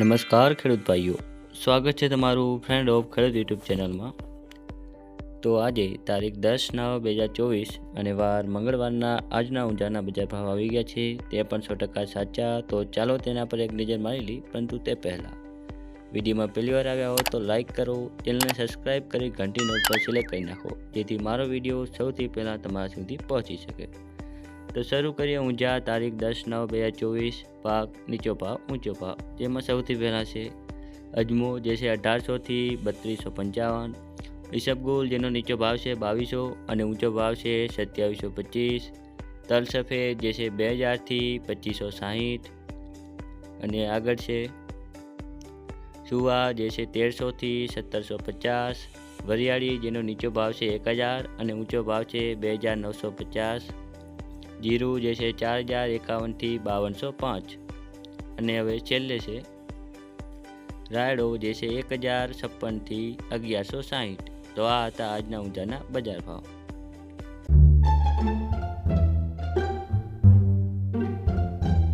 નમસ્કાર ખેડૂત ભાઈઓ. સ્વાગત છે તમારું ફ્રેન્ડ ઓફ ખેડૂત યુટ્યુબ ચેનલમાં તો આજે તારીખ દસ નવ બે હજાર ચોવીસ અને વાર મંગળવારના આજના ઊંઝાના બજાર ભાવ આવી ગયા છે. તે પણ સો ટકા સાચા. તો ચાલો તેના પર એક નજર મારી લઈ પરંતુ તે પહેલાં વિડીયોમાં પહેલી વાર આવ્યા હો તો લાઇક કરો, ચેનલને સબસ્ક્રાઇબ કરી ઘંટી નોટ પર સિલેક્ટ કરી નાખો, જેથી મારો વીડિયો સૌથી પહેલાં તમારા સુધી પહોંચી શકે. તો શરૂ કરીએ ઊંઝા, તારીખ દસ, નવ, બે હજાર ચોવીસ, પાક, નીચો ભાવ, ઊંચો ભાવ. જેમાં સૌથી પહેલાં છે અજમો, જે છે અઢારસોથી બત્રીસો પંચાવન. ઈસબગુલ જેનો નીચો ભાવ છે બાવીસો અને ઊંચો ભાવ છે સત્યાવીસો પચીસ. તલ સફેદ જે છે બે હજારથી પચીસો સાહીઠ. અને આગળ છે સુવા, જે છે તેરસોથી સત્તરસો પચાસ. વરિયાળી, જેનો નીચો ભાવ છે એક હજાર અને ઊંચો ભાવ છે બે હજાર નવસો પચાસ. જીરું જે છે ચાર હજાર એકાવનથી બાવનસો પાંચ. અને હવે છેલ્લે છે, રાયડો જે છે એક હજાર છપ્પનથી અગિયારસો સાહીઠ. તો આ હતા આજના ઊંઝાના બજાર ભાવ.